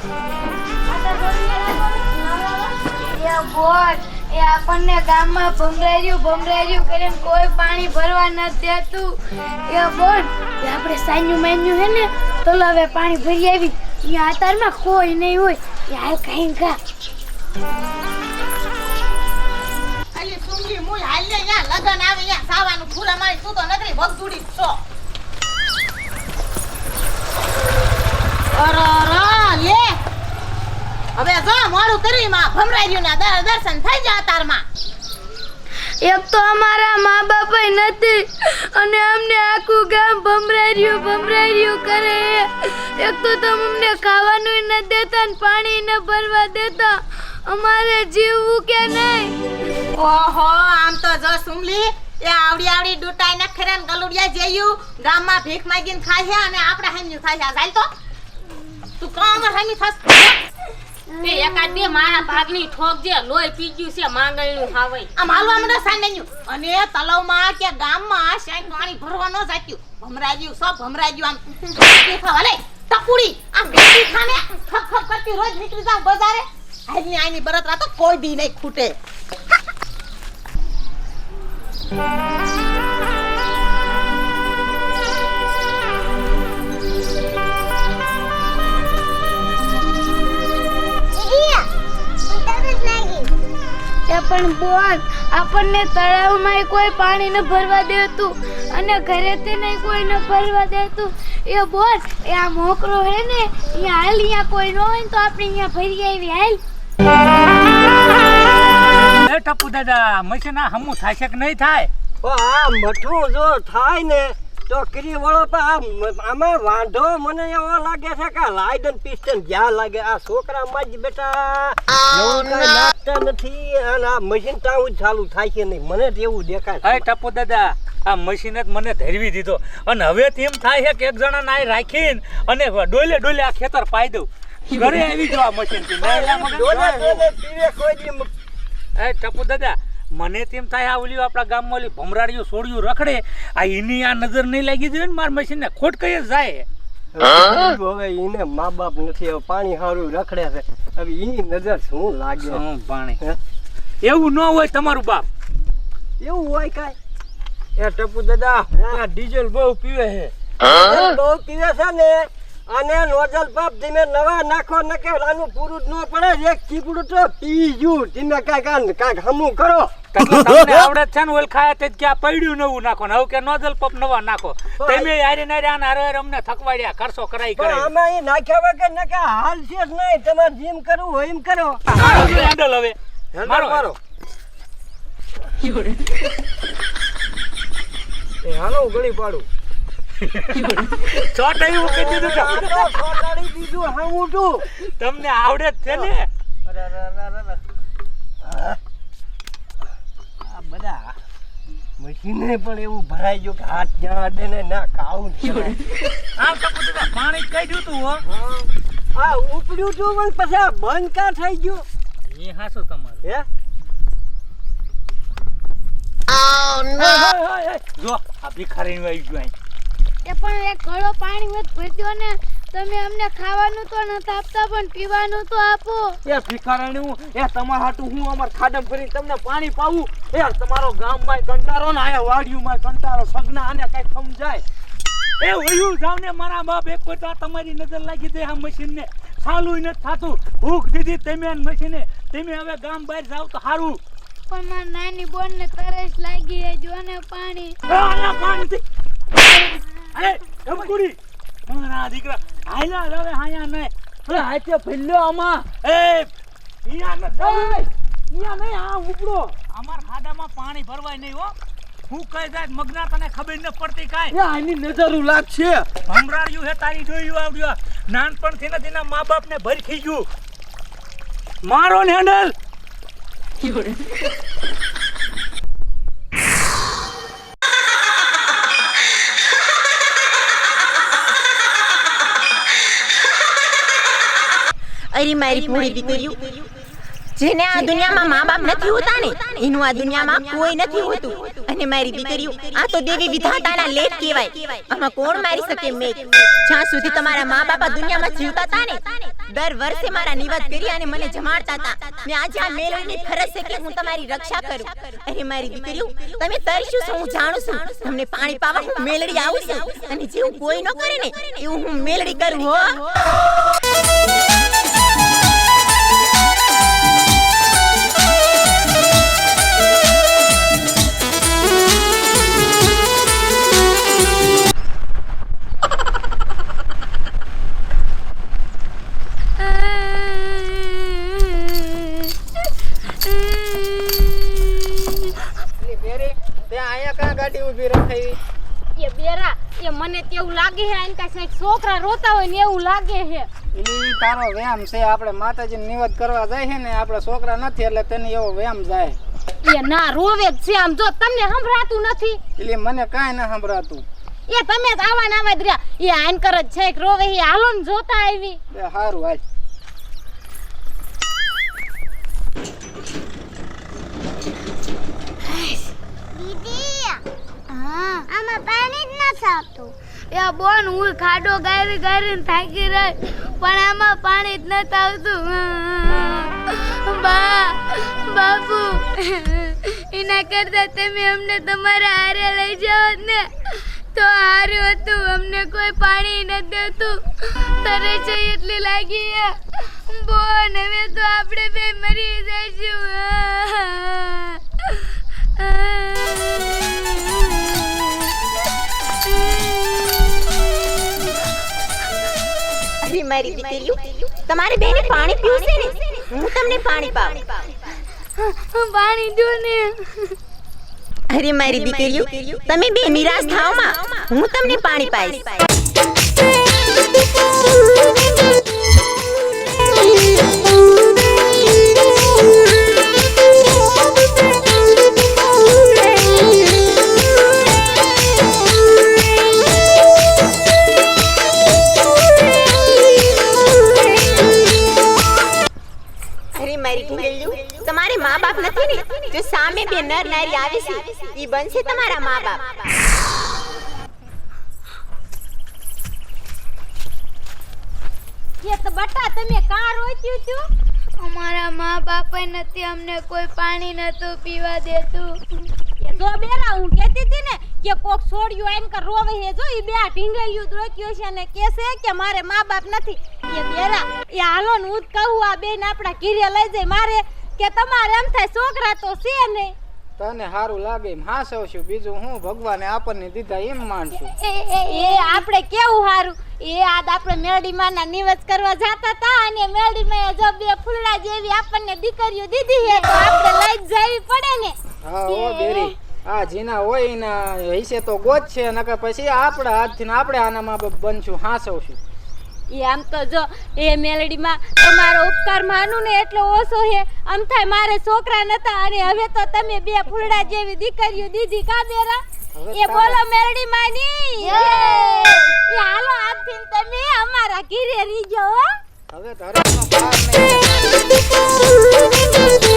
એ કોઈ નથી ને તો પાણી ભરી આવી. અહીંયા આતારમાં કોઈ નહીં હોય. એ હાલ કहीं કા અલી સુંગી યા લગન આવે યા સાવાનું ફૂલા મારી તું તો નકરી ભગદુડી છો. લે. હવે જો મોડું કરી માં ભમરાયું ના દર્શન થઈ જા તારમાં એક તો અમારા મા બાપ નથી અને અમને આખું ગામ ભમરાર્યું ભમરાર્યું કરે એક તો તમે અમને ખાવાનું ન દેતા ને પાણી ન ભરવા દેતા. અમારે જીવવું કે નહીં? ઓહો આમ તો જો સુમલી એ આવડી આવડી ડૂટાઈ ને ખરેન ગલુડિયા જેયું ગામમાં ભીખ માંગીને ખાય અને આપણે હેમ્યું છે. ચાલ તો. તું કામ હેમી થાસ? તે એકાદ બે મારા ભાગની ઠોક જે લોહી પી ગયું છે માંગણ્યું હાવઈ આમ માલવા માંડો સાંડેન્યું અને તલાવમાં કે ગામમાં શાય પાણી ભરવા ન જાત્યું ભમરાજ્યું સબ ભમરાજ્યું આમ. દેખાવ હલે ટપુડી આમ ગોટી ખાને ખપ ખપ કરતી રોજ નીકળી જાવ બજારે. આજની આની બરતરા તો કોઈ દી નહીં ખૂટે. પણ બોલ. આપણને તળાવમાં કોઈ પાણી ન ભરવા દેતું અને ઘરેથી નહીં કોઈ ન ભરવા દેતું. એ બોલ એ આ મોકરો હે ને અહીંયા હાલ અહીંયા કોઈ ન હોય તો આપણે અહીંયા ભરી આવી હાલ. ટપુ દાદા મશીન હમું થાય છે કે નહીં થાય? હા આ મઠું જો થાય ને તો વાળો પણ આમાં વાંધો મને એવો લાગે છે કે લાઈડન પિસ્ટન જ્યાં લાગે આ છોકરામાં જ બેટા. લાગતા નથી અને આ મશીન તાવું જ ચાલુ થાય છે નહીં. મને તો એવું દેખાય અરે ટપુ દાદા આ મશીન જ મને ધરવી દીધો. અને હવે એમ થાય છે કે એક જણા નાય રાખીને અને ડોલે ડોલે આ ખેતર પાઈ દઉં. ઘરે આવી જો આ મશીનથી. એ ટપુ દાદા મને તેમ થાય આ ઓલી આપણા ગામમાં ઓલી ભમરાડીઓ છોડ્યું રખડે આ એની આ નજર નહીં લાગી જોઈએ ને મારા મશીન ને ખોટ કહીએ જાય. હવે એને મા બાપ નથી હવે પાણી સારું રખડે છે. હવે એની નજર શું લાગે? શું પાણી હે? એવું ન હોય તમારું બાપ. એવું હોય કાંઈ? એ ટપુ દાદા આ ડીઝલ બહુ પીવે છે. બહુ પીવે છે ને અને નોઝલ પંપ ધીમે નવા નાખો ન કે આનું પૂરું જ ન પડે એક ચીપડું તો પી ગયું ધીમે કાંઈક કાંઈક હમું કરો. આવડે છે ને ઓલ ખાયા તે કે આ પડ્યું નવું નાખો ને હવે કે નોઝલ પંપ નવા નાખો. તમે યારી નારી આને હારે હારે અમને થકવાડ્યા કરશો કરાઈ કરાઈ. આમાં એ નાખ્યા વગર ન કે હાલ છે જ નહીં તમારે જેમ કરવું હોય એમ કરો. હેન્ડલ હવે. મારો મારો. મારો. એ હાલો ગળી પાડું. ચોટ એવું કહી દીધું કે આ તો ચોટાડી દીધું તમને આવડે જ છે ને અરે, અરે, અરે, અરે, અરે. આ આ બધા મશીને પણ એવું ભરાઈ ગયું કે હાથ જ્યાં અડે ને ના કાવું તો બધું પાણી તું હો. આ ઉપડ્યું તું પણ પછી આ બંધ કા થઈ ગયું? એ હાસું તમારું. હે? જો આ ભીખારી આવી ગયું અહીં. એ પણ એક ઘડો પાણી મેં ભરજો ને. તમે અમને ખાવાનું તો નથી આપતા પણ પીવાનું તો આપો. એ ભિખારણ્યું એ તમારા હાટું હું અમાર ખાડમ ફરીને તમને પાણી પાવું? એ તમારો ગામમાં કંટારો ને આયા વાડિયુંમાં કંટારો સગના આને કઈ સમજાય? એ વયું જાવ ને મારા બાપ એક કોઈ તમારી નજર લાગી દે આ મશીન ને. સાલું નથી થાતું. ભૂખ દીધી તમે મશીને તમે હવે ગામ બહાર જાવ તો સારું પણ માર નાની બોન ને તરસ લાગી જો ને પાણી. પાણીથી. અરે ધમકુડી મારા દીકરા હાલ્યા હવે હાયા ભલ્યો આમાં. એ અહીંયા ન નહીં આ ઉપડો. અમાર ખાડામાં પાણી ભરવાય નહીં હો. હું કઈ જાય મગના તને ખબર ન પડતી કાંઈ. આની નજરું લાગશે. ભમરાડ્યું હે તારી જોયું આવડ્યું નાનપણથી નથી બાપ મા બાપને ભરખી ગયું. મારો ને હેન્ડલ અરે મારી ભોળી દીકરીઓ. જેને આ દુનિયામાં મા બાપ નથી હોતા ને એનું આ દુનિયામાં કોઈ નથી હોતું. અને મારી દીકરીઓ આ તો દેવી વિધાતાના લેખ કહેવાય. આમાં કોણ મારી શકે મેઘ જ્યાં સુધી તમારા મા બાપા દુનિયામાં જીવતા હતા ને દર વર્ષે મારા નિવાસ કરી અને મને જમાડતા હતા. ને આજે આ મેળવીની ફરજ છે કે હું તમારી રક્ષા કરું. અરે મારી દીકરીઓ તમે તરસ્યું છો હું જાણું છું. તમને પાણી પાવા હું મેલડી આવું છું. અને જેવું કોઈ ન કરે ને એવું હું મેલડી કરું હો ગાડી ઊભી રખાવી એ બેરા એ મને તેવું લાગે છે આને કાંઈ છોકરા રોતા હોય ને એવું લાગે છે એ તારો વ્યાયામ છે આપણે માતાજીને નિવેદ કરવા જાય છે ને આપણે છોકરા નથી એટલે તેને એવો વ્યાયામ જાય. એ ના રોવે જ છે આમ. જો તમને સંભળાતું નથી. એટલે મને કાંઈ ના સંભળાતું. એ તમે જ આવા ના આવા રહ્યા. એ આઈન કર જ છે રોવે એ હાલો ને જોતા આવી. એ સારું હાલ. આમાં પાણી જ નથી આવતું એ બોન, હું ખાડો ગારી ગારીને થાકી રહી, પણ આમાં પાણી જ નથી આવતું બા, બાપુ, એના કરતા તમે અમને તમારા હારે લઈ જાઓ ને. તો હારું હતું, અમને કોઈ પાણી નથી દેતું. તરે છે એટલી લાગી. બોન, હવે તો આપણે બે મરી જઈશું. મારી દીકરીઓ તમારે બેને પાણી પીવું ને? હું તમને પાણી પાવ. પાણી દો ને અરે મારી દીકરીઓ તમે બે નિરાશ થાઓ માં હું તમને પાણી પાઈશ. મારી ઢીંગલીઓ તમારે મા બાપ નથી ને? જો સામે બે નર નારી આવે છે એ બનશે તમારા મા બાપ તો બટા તમે કાં રોત્યું છું? અમારા મા બાપ નથી અમને કોઈ પાણી નતું પીવા દેતું. જો બેરા હું કહેતી હતી ને કે કોક છોડ્યું એમ કે રોવે હે જો ઈ બે ઢીંગલ્યું દ્રોક્યો છે ને કે છે કે મારે મા બાપ નથી. એ બેરા એ હાલો ને હું કહું આ બેન આપણા ઘીરે લઈ જાય. મારે કે તમારે એમ થાય છોકરા તો છે નહીં તને સારું લાગે એમ હાસવ છું બીજું હું ભગવાને આપણને દીધા એમ માનશું. એ આપણે કેવું હારું? એ આજ આપણે મેરડીમાં ના નિવેદ કરવા જાતા હતા અને મેરડીમાં જો બે ફૂલડા જેવી આપણને દીકરીઓ દીધી હે તો આપણે લઈ જવી પડે ને. હા ઓ બેરી. આ જીના હોય એના હિસે તો ગોત છે નકર પછી આપણા હાથથી આપણે આના મા બાપ બનશું હાસવ છું એ આમ તો જો એ મેલડીમાં તમારો ઉપકાર માનું ને એટલો ઓછો હે આમ થાય મારે છોકરા નતા અને હવે તો તમે બે ફૂલડા જેવી દીકરીઓ દીધી કા બેરા? એ બોલો મેલડી માની એ હાલો આજથી તમે અમારા ઘીરે રીજો હવે ધર્મનો પાર નહીં.